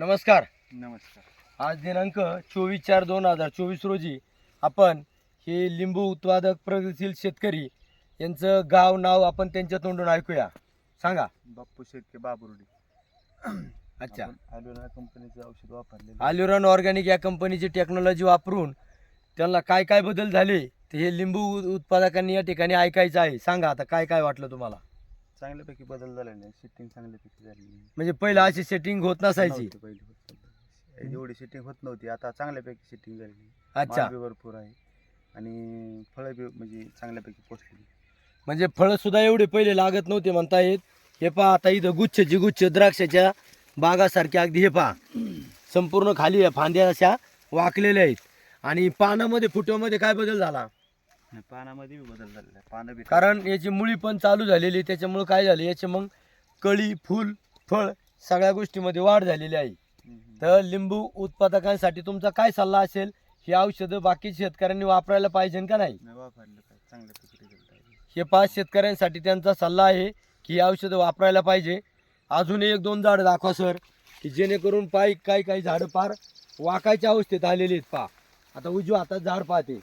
नमस्कार. नमस्कार. आज दिनांक चोवीस चार दोन हजार चोवीस रोजी आपण हे लिंबू उत्पादक प्रगतशील शेतकरी यांचं गाव नाव आपण त्यांच्या तोंडून ऐकूया. सांगा. बाप्पू शेटके बाबुर्डी. अच्छा. अलोरा कंपनीचं औषध वापरले आल्युरॉन ऑर्गॅनिक या कंपनीची टेक्नॉलॉजी वापरून त्यांना काय काय बदल झाले ते हे लिंबू उत्पादकांनी या ठिकाणी ऐकायचं आहे. सांगा आता काय काय वाटलं तुम्हाला? चांगल्यापैकी बदल झालेला आहे सेटिंग चांगल्यापैकी झालेली आहे. म्हणजे पहिलं अशी सेटिंग होत नसायची. नव्हती पहिली होत. एवढी सेटिंग होत नव्हती. आता चांगल्यापैकी सेटिंग झालेली आहे. अच्छा. माल बी भरपूर आहे. आणि फळं बी म्हणजे चांगल्यापैकी पोचलेली म्हणजे फळं सुद्धा एवढे पहिले लागत नव्हते म्हणता येत. हे पहा आता इथं गुच्छ द्राक्षाच्या बागासारखे अगदी हे पहा. संपूर्ण खाली आहे, फांद्या अशा वाकलेल्या आहेत. आणि पानामध्ये फुटव्यामध्ये काय बदल झाला? पानामध्ये बी बदल झालेला आहे. पानं बी कारण याची मुळी पण चालू झालेली आहे, त्याच्यामुळे काय झालं याचे मग कळी फुल फळ सगळ्या गोष्टीमध्ये वाढ झालेली आहे. हम्म. तर लिंबू उत्पादकांसाठी तुमचा काय सल्ला असेल ही औषधं बाकी शेतकऱ्यांनी वापरायला पाहिजे का नाही? वापरलं आहे हे पाच शेतकऱ्यांसाठी त्यांचा सल्ला आहे की ही औषधं वापरायला पाहिजे. अजून एक दोन झाडं दाखवा सर की जेणेकरून पाय काही काही झाडं फार वाकायच्या अवस्थेत आलेली आहेत पहा. आता उजव्या हातात झाड पाहते.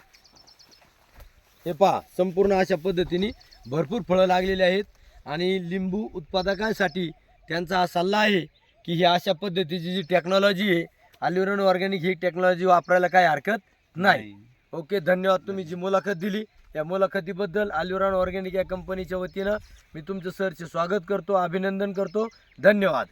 हे पहा संपूर्ण अशा पद्धतीने भरपूर फळं लागलेली आहेत आणि लिंबू उत्पादकांसाठी त्यांचा हा सल्ला आहे की ही अशा पद्धतीची जी टेक्नॉलॉजी आहे अल्युरन ऑर्गॅनिक ही टेक्नॉलॉजी वापरायला काही हरकत नाही. ओके धन्यवाद तुम्ही जी मुलाखत दिली. या मुलाखतीबद्दल आल्युरान ऑर्गॅनिक या कंपनीच्या वतीनं मी तुमचं सरचे स्वागत करतो अभिनंदन करतो. धन्यवाद.